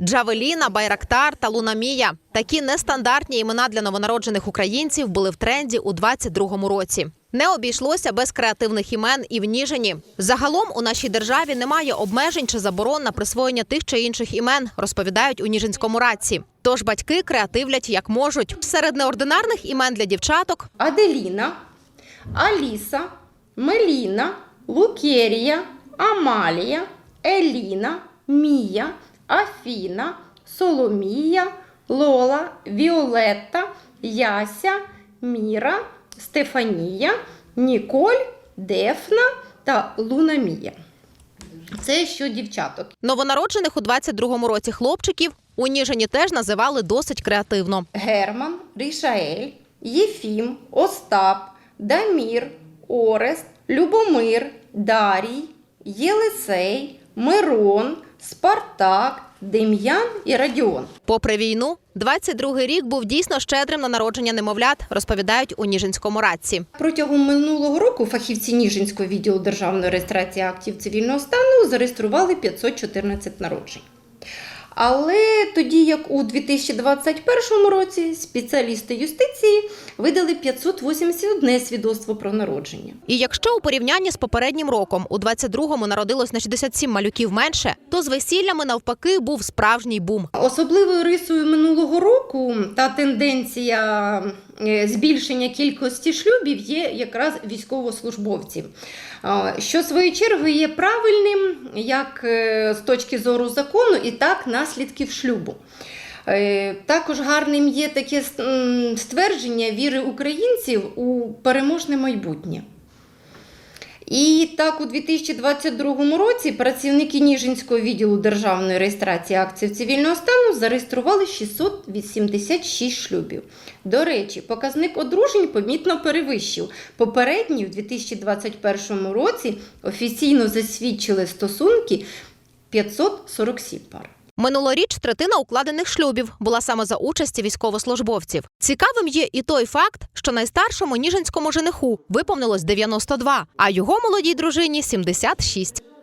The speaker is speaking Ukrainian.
Джавеліна, Байрактар та Лунамія. Такі нестандартні імена для новонароджених українців були в тренді у 22-му році. Не обійшлося без креативних імен і в Ніжині. Загалом у нашій державі немає обмежень чи заборон на присвоєння тих чи інших імен, розповідають у Ніжинському радці. Тож батьки креативлять як можуть. Серед неординарних імен для дівчаток Аделіна, Аліса, Меліна, Лукерія, Амалія, Еліна, Мія, Афіна, Соломія, Лола, Віолетта, Яся, Міра, Стефанія, Ніколь, Дефна та Лунамія. Це що дівчаток. новонароджених у 22-му році хлопчиків у Ніжині теж називали досить креативно. Герман, Рішаель, Єфім, Остап, Дамір, Орест, Любомир, Дарій, Єлисей, Мирон, Спартак, Дем'ян і Радіон. Попри війну, 22-й рік був дійсно щедрим на народження немовлят, розповідають у Ніжинському радці. Протягом минулого року фахівці Ніжинського відділу державної реєстрації актів цивільного стану зареєстрували 514 народжень. Але тоді, як у 2021 році, спеціалісти юстиції видали 581 свідоцтво про народження. І якщо у порівнянні з попереднім роком у 22-му народилось на 67 малюків менше, то з весіллями навпаки був справжній бум. Особливою рисою минулого року та тенденція е, збільшення кількості шлюбів є якраз військовослужбовців, що своєю чергою є правильним як е, з точки зору закону, і так наслідків шлюбу. Е, Також гарним є таке ствердження віри українців у переможне майбутнє. І так, у 2022 році працівники Ніжинського відділу державної реєстрації актів цивільного стану зареєстрували 686 шлюбів. До речі, показник одружень помітно перевищив. Попередній у 2021 році офіційно засвідчили стосунки 547 пар. Минулоріч третина укладених шлюбів була саме за участі військовослужбовців. Цікавим є і той факт, що найстаршому ніжинському жениху виповнилось 92, а його молодій дружині 76.